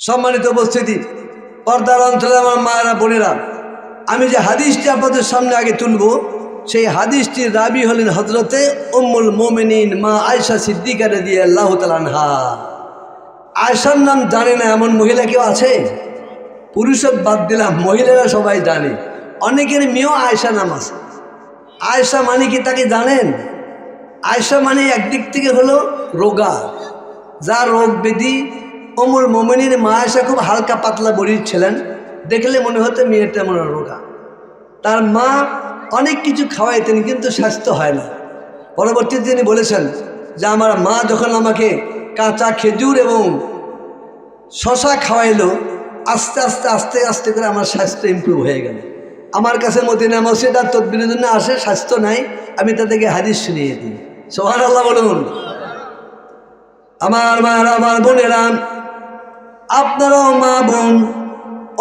সম্মানিত উপস্থিতি, পর্দার অঞ্চলে আমার মায়েরা, বোনেরা, আমি যে হাদিসটি আপনাদের সামনে আগে তুলব, সেই হাদিসটির রাবি হলেন হজরতে উম্মুল মোমেনিন মা আয়সা সিদ্দিকারে দিয়ে আল্লাহ তালানহা আয়সার নাম জানে না এমন মহিলা কেউ আছে? পুরুষের বাদ দিলাম, মহিলারা সবাই জানে। অনেকের মেয়েও আয়সা নাম আছে। আয়সা মানে কি তাকে জানেন? আয়সা মানে একদিক থেকে হলো রোগা। যা রোগ ব্যাধি অমর মোমিনীর মা আয়সা খুব হালকা পাতলা বড়ির ছিলেন। দেখলে মনে হতো মেয়েটা মনে রোগা। তার মা অনেক কিছু খাওয়াইতেন, কিন্তু স্বাস্থ্য হয় না। পরবর্তীতে তিনি বলেছেন যে, আমার মা যখন আমাকে কাঁচা খেজুর এবং শশা খাওয়াইলো, আস্তে আস্তে আস্তে আস্তে করে আমার স্বাস্থ্য ইমপ্রুভ হয়ে গেল। আমার কাছে মদিনা মসজিদ আর তদবিরের জন্য আসে, স্বাস্থ্য নাই, আমি তাদেরকে হাদিস শুনিয়ে দিই। সোহান আল্লাহ বলুন। আমার মায়ের আমার বোনেরা আপনারাও মা বোন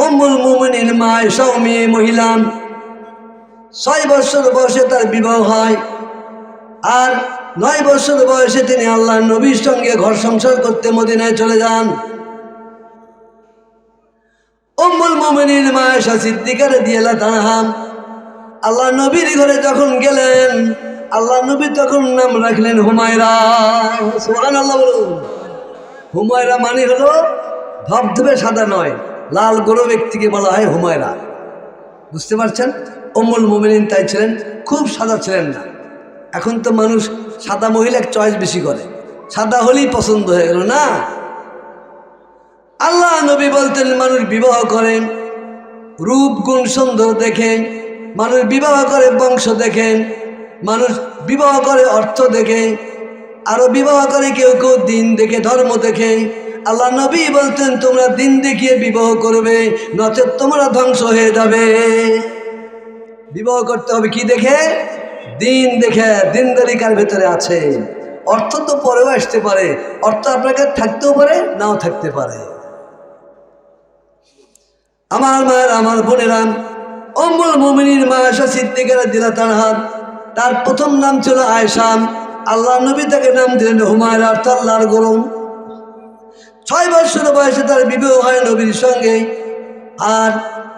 অমুল মোমিনীর মা, এসব মেয়ে মহিলা, ছয় বছর বয়সে তার বিবাহ হয় আর নয় বছর বয়সে তিনি আল্লাহ নবীর সঙ্গে ঘর সংসার করতে মদিনায় চলে যান। অম্মুল মোমিনীর মা এসা সিদ্দিকারে দিয়েলা তাহাম আল্লাহ নবীর ঘরে যখন গেলেন আল্লাহ নবী তখন নাম রাখলেন হুমায়রা। আল্লাহ বলুন। হুমায়রা মানে হলো ধবধবে সাদা নয়, লাল গোরো ব্যক্তিকে বলা হয় হুমায়রা। বুঝতে পারছেন? অমুল মোমিনিন তাই ছিলেন, খুব সাদা ছিলেন না। এখন তো মানুষ সাদা মহিলা চয়েস বেশি করে। সাদা হলেই পছন্দ হয়ে গেল, না? আল্লাহ নবী বলতেন, মানুষ বিবাহ করেন রূপ, গুণ, সুন্দর দেখেন মানুষ বিবাহ করে, বংশ দেখেন মানুষ বিবাহ করে, অর্থ দেখে, আরও বিবাহ করে, কেউ কেউ দিন দেখে, ধর্ম দেখে আল্লাহ নবী বলতেন, তোমরা দিন দেখিয়ে বিবাহ করবে নচেত তোমরা ধ্বংস হয়ে যাবে। বিবাহ করতে হবে কি দেখে? দিন দেখে দিন দিনদারিকার ভেতরে আছে। অর্থ তো পরেও আসতে পারে। অর্থ আপনাকে থাকতেও পারে, নাও থাকতে পারে। আমার মায়ের, আমার বোনেরা অম্বুল মুমিনীর মা আয়সা সিদ্দিকেরা দিলা তার হাত তার প্রথম নাম ছিল আয়সাম আল্লাহ নবী তাকে নাম দিলেন হুমায়ুর আল্লাহর গরম ছয় বছর বয়সে তার বিবাহ হয় নবীর সঙ্গে। আর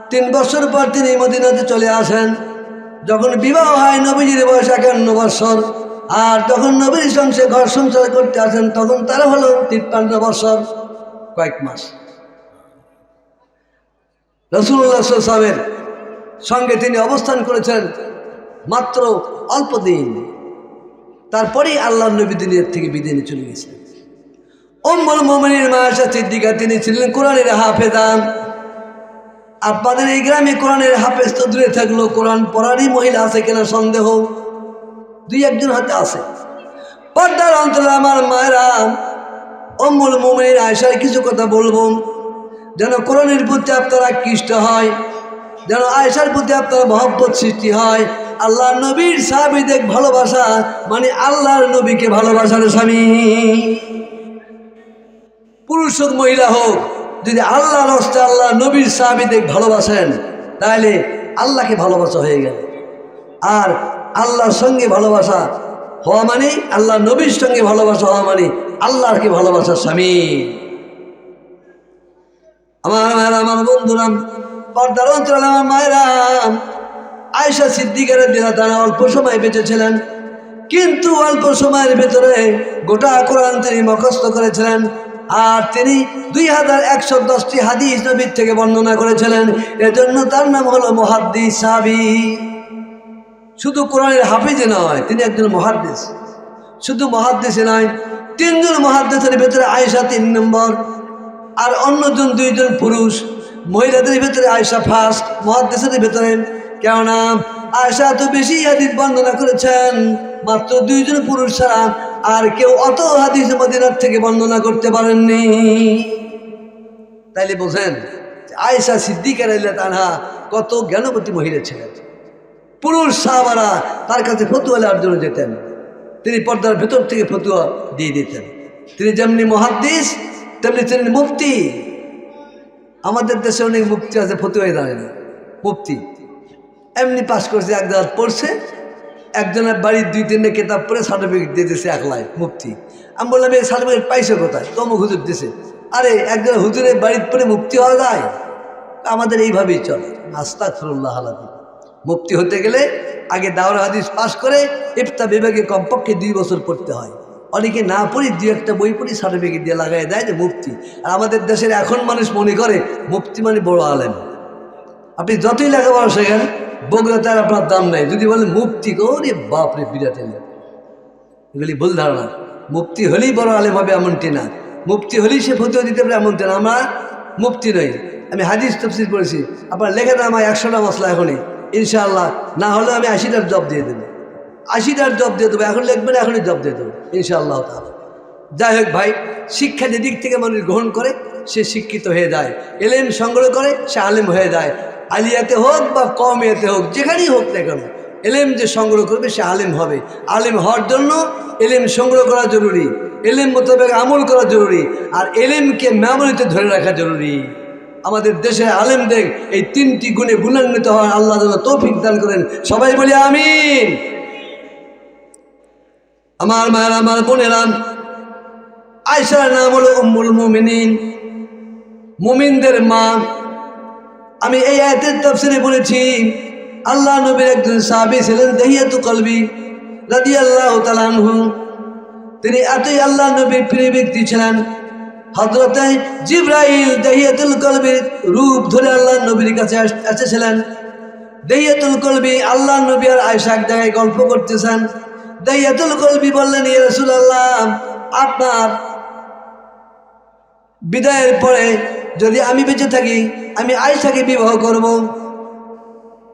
তিন বছর পর তিনি মদিনাতে চলে আসেন। যখন বিবাহ হয় নবীজির বয়স একান্ন বছর। আর যখন নবীর সঙ্গে ঘর সংসার করতে আসেন, তখন তারা হলো তিপ্পান্ন বছর, কয়েক মাস। রসুল্লাহ সাহেবের সঙ্গে তিনি অবস্থান করেছেন মাত্র অল্প দিন। তারপরেই আল্লাহ নবী দিনের থেকে বিদায় নিয়ে চলে গেছেন। অম্বল মোমিনীর মায়াশা সিদ্দিকা, তিনি ছিলেন কোরআনের হাফেদান আপনাদের এই গ্রামে কোরআনের হাফেজ তো দূরে থাকল, কোরআন পড়ারই মহিলা আছে কিনা সন্দেহ? দুই একজন হাতে আছে। পর্দার অন্তরে আমার মায়েরা অম্বল মোমিনীর আয়সার কিছু কথা বলব। যেন কোরআনের প্রতি আপনারা কৃষ্ট হয়, যেন আয়সার প্রতি আপনার মহব্বত সৃষ্টি হয়। আল্লাহ নবীর সাহাবিদের ভালোবাসা মানে আল্লাহর নবীকে ভালোবাসার স্বামী। পুরুষ হোক মহিলা হোক, যদি আল্লাহ রস্তে আল্লাহ নবীর সাহাবিদের ভালোবাসেন তাহলে আল্লাহকে ভালোবাসা হয়ে গেল। আর আল্লাহর সঙ্গে ভালোবাসা হওয়া মানে আল্লাহ নবীর সঙ্গে ভালোবাসা হওয়া মানে আল্লাহকে ভালোবাসার স্বামী। আমার মায়েরা, আমার বন্ধুরা, পর্দার অন্তরাল আমার মায়েরা আয়সা সিদ্দিকার দিলা তারা অল্প সময় বেঁচেছিলেন, কিন্তু অল্প সময়ের ভেতরে গোটা কোরআন তিনি মুখস্থ করেছিলেন। আর তিনি দুই হাজার একশো দশটি হাদিস নবীর থেকে বর্ণনা করেছিলেন। এজন্য তার নাম হলো মহাদ্দিস সাবি শুধু কোরআনের হাফিজে নয়, তিনি একজন মহাদ্দেশ শুধু মহাদ্দেশে নয়, তিনজন মহাদ্দেশের ভেতরে আয়সা তিন নম্বর, আর অন্যজন দুইজন পুরুষ। মহিলাদের ভেতরে আয়সা ফার্স্ট মহাদেশের ভেতরে কেননা আয়সা এত বেশি হাদিস বর্ণনা করেছেন, মাত্র দুইজন পুরুষ ছাড়া আর কেউ অত হাদিস মদিনার থেকে বর্ণনা করতে পারেননি। তাইলে বোঝেন যে আয়সা সিদ্দিকার তানহা কত জ্ঞানবতী মহিলা ছিলেন। পুরুষ সাহাবারা তার কাছে ফতুয়া নেওয়ার জন্য যেতেন। তিনি পর্দার ভেতর থেকে ফতুয়া দিয়ে দিতেন। তিনি যেমনি মহাদ্দিস, তেমনি তিনি মুক্তি আমাদের দেশে অনেক মুক্তি আছে ফতুয়াই দাঁড়ায় না। মুক্তি এমনি পাশ করছে, এক পড়ছে একজনের বাড়ির দুই তিনটে কেতাব পড়ে সার্টিফিকেট দিয়ে দিয়েছে একলাই মুক্তি আমি বললাম, এই সার্টিফিকেট পাইছে কোথায়? তমুক হুজুর দিছে, আরে, একজন হুজুরের বাড়ির পরে মুক্তি হওয়া যায়? আমাদের এইভাবেই চলে। আস্তা ফরুল্লাহ আলাদি মুক্তি হতে গেলে আগে দাওরা হাদিস পাশ করে ইফতা বিভাগে কমপক্ষে দুই বছর পড়তে হয়। অনেকে না পড়ি দু একটা বই পড়ি সার্টিফিকেট দিয়ে লাগাই দেয় যে মুক্তি আর আমাদের দেশের এখন মানুষ মনে করে মুক্তি মানে বড় আলেম। আপনি যতই লেখাপড়া শেখেন বগুড়াতে আর আপনার দাম নাই। যদি বলেন মুক্তি করে বাপরে বিরাট এলেন এগুলি ভুল ধারণা। মুক্তি হলেই বড় আলেম হবে এমনটি না। মুক্তি হলেই সে ফতুয়া দিতে পারে এমনটি না। আমরা মুক্তি নই। আমি হাদিস তফসিল করেছি আপনার লেখে না আমার একশোটা মশলা এখনই। ইনশাআল্লাহ। না হলে আমি আশিটার জব দিয়ে দেবো। আশিটার জব দিয়ে দেবো। এখন লিখবেন, এখনই জব দিয়ে দেবো। ইনশাআল্লাহ তাহলে যাই হোক ভাই, শিক্ষা যে দিক থেকে মানুষ গ্রহণ করে, সে শিক্ষিত হয়ে যায়। এলেম সংগ্রহ করে, সে আলেম হয়ে যায়। আলিয়াতে হোক বা কম কমিয়াতে হোক, যেখানেই হোক না কেন, এলেম যে সংগ্রহ করবে সে আলেম হবে। আলেম হওয়ার জন্য এলেম সংগ্রহ করা জরুরি, এলেম মোতাবেক আমল করা জরুরি, আর এলেমকে মেমরিতে ধরে রাখা জরুরি। আমাদের দেশে আলেমদের এই তিনটি গুণে গুণান্বিত হওয়ার আল্লাহ তৌফিক দান করেন। সবাই বলি আমিন। আমার মায়ের, আমার বোনেরা আয়সার নাম হলো উম্মুল মুমিনিন। মুমিনদের মা আমি এই আয়াতের তফসিলে বলেছি, আল্লাহ নবীর একজন সাহাবী ছিলেন দেহিয়াতু কলবি রাদি আল্লাহ তালানহু তিনি এতই আল্লাহ নবীর প্রিয় ব্যক্তি ছিলেন হজরতে জিব্রাইল দেহিয়াতুল কলবির রূপ ধরে আল্লাহ নবীর কাছে এসেছিলেন। দেহিয়াতুল কলবি আল্লাহ নবী আর আয়সা এক জায়গায় গল্প করতেছেন। দেহিয়াতুল কলবি বললেন ইয়ে রসুল আল্লাহ আপনার বিদায়ের পরে যদি আমি বেঁচে থাকি, আমি আয়সাকে বিবাহ করব।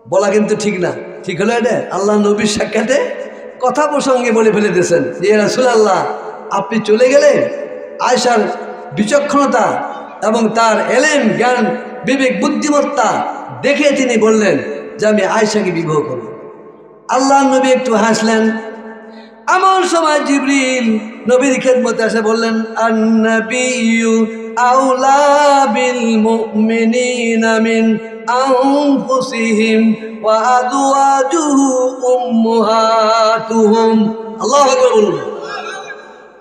বলা কিন্তু ঠিক না। ঠিক হলো এটা? আল্লাহ নবীর সাক্ষাতে কথা প্রসঙ্গে বলে ফেলে দিয়েছেন যে রাসুল আল্লাহ আপনি চলে গেলে আয়সার বিচক্ষণতা এবং তার এলেম, জ্ঞান, বিবেক, বুদ্ধিমত্তা দেখে তিনি বললেন যে, আমি আয়সাকে বিবাহ করব। আল্লাহ নবী একটু হাসলেন। এমন সময় জিবরিল নবীর খেদমতে এসে বললেন আউলা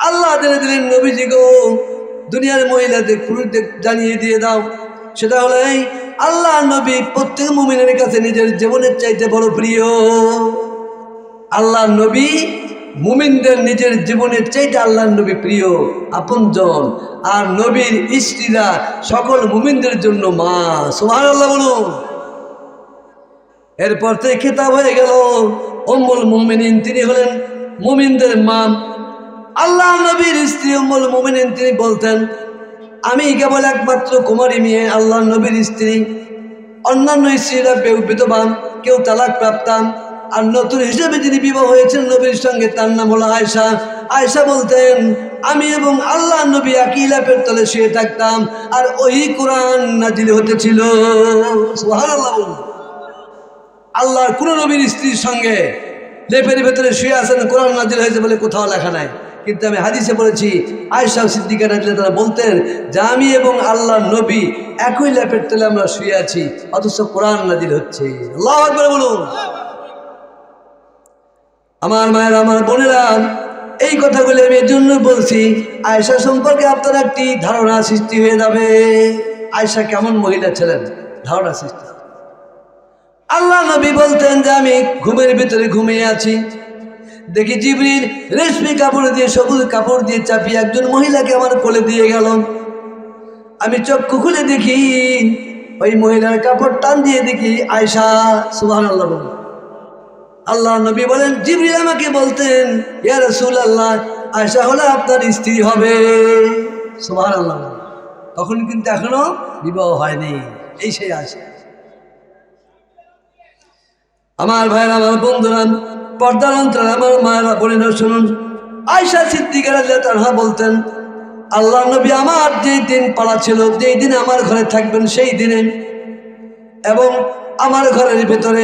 আল্লাহু জেনে দিলেন, নবীজি গো, দুনিয়ার মহিলাদের, পুরুষদের জানিয়ে দিয়ে দাও। সেটা হলো এই, আল্লাহ নবী প্রত্যেক মুমিনের কাছে নিজের জীবনের চাইতে বড় প্রিয়। আল্লাহ নবী মুমিনদের নিজের জীবনের চাইতে আল্লাহ নবী প্রিয়, আপনজন। আর নবীর স্ত্রীরা সকল মুমিনদের জন্য মা। সোহান আল্লাহ বলুন। এরপর থেকে খেতাব হয়ে গেল অম্মুল মুমিনিন। তিনি হলেন মুমিনদের মা। আল্লাহ নবীর স্ত্রী অম্মুল মুমিনিন, তিনি বলতেন, আমি কেবল একমাত্র কুমারী মেয়ে আল্লাহ নবীর স্ত্রী। অন্যান্য স্ত্রীরা কেউ বিধবা, কেউ তালাক প্রাপ্তাম আর নতুন হিসেবে যিনি বিবাহ হয়েছেন নবীর সঙ্গে, তার নাম হলো আয়সা আয়সা বলতেন, আমি এবং আল্লাহ নবী একই ল্যাপের তলে শুয়ে থাকতাম, আর ওই কোরআন নাজিল সুবহানাল্লাহ বলুন। আল্লাহর কোন নবীর স্ত্রীর সঙ্গে লেপের ভেতরে শুয়ে আছেন, কোরআন নাজিল হয়েছে বলে কোথাও লেখা নাই। কিন্তু আমি হাদিসে বলেছি আয়সা সিদ্দিকা রাজলে তারা বলতেন, যে আমি এবং আল্লাহ নবী একই ল্যাপের তলে আমরা শুয়ে আছি, অথচ কোরআন নাজিল হচ্ছে। আল্লাহ বলুন। আমার মায়ের, আমার বোনেরা, এই কথাগুলি আমি এর জন্য বলছি আয়সা সম্পর্কে আপনার একটি ধারণা সৃষ্টি হয়ে যাবে। আয়সা কেমন মহিলা ছিলেন? ধারণা সৃষ্টি। আল্লাহ নবী বলতেন যে আমি ঘুমের ভিতরে ঘুমিয়ে আছি। দেখি জিবরিল রেশমি কাপড় দিয়ে, সবুজ কাপড় দিয়ে চাপিয়ে একজন মহিলাকে আমার কোলে দিয়ে গেল। আমি চক্ষু খুলে দেখি, ওই মহিলার কাপড় টান দিয়ে দেখি আয়সা সুবাহ আল্লাহ আল্লাহ নবী বলেন, জিবরিল আমাকে বলতেন, ইয়া আল্লাহ আয়সা হলে আপনার স্ত্রী হবে। সুবাহ আল্লাহ তখন কিন্তু এখনও বিবাহ হয়নি। এই সেই আশা আমার ভাইরা আমার বন্ধুরা, পর্দার অন্তরে আমার মায়েরা বোনেরা শুনুন। আয়সা সিদ্দিকার তারা বলতেন আল্লাহ নবী আমার যেই দিন পালা ছিল, যেই দিন আমার ঘরে থাকবেন, সেই দিনে এবং আমার ঘরের ভেতরে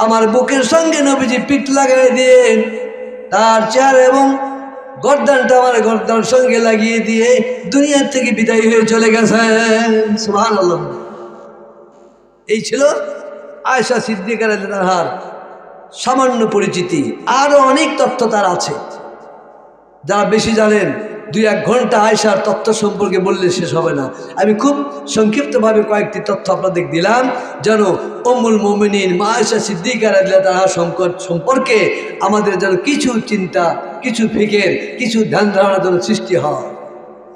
আমার বুকের সঙ্গে নবীজি পিঠ লাগাই দিয়ে তার চেয়ার এবং গর্দানটা আমার গর্দান সঙ্গে লাগিয়ে দিয়ে দুনিয়ার থেকে বিদায় হয়ে চলে গেছে সুহান আল্লাহ এই ছিল আয়সা সিদ্দিকার তাহার সামান্য পরিচিতি। আরও অনেক তথ্য তার আছে। যারা বেশি জানেন দুই এক ঘণ্টা আয়সার তথ্য সম্পর্কে বললে শেষ হবে না। আমি খুব সংক্ষিপ্তভাবে কয়েকটি তথ্য আপনাদের দিলাম। যেন অমুল মোমিনিন মা আয়সা সিদ্দিকার তারা সংকট সম্পর্কে আমাদের যেন কিছু চিন্তা, কিছু ফিকের, কিছু ধ্যান ধারণা যেন সৃষ্টি হয়।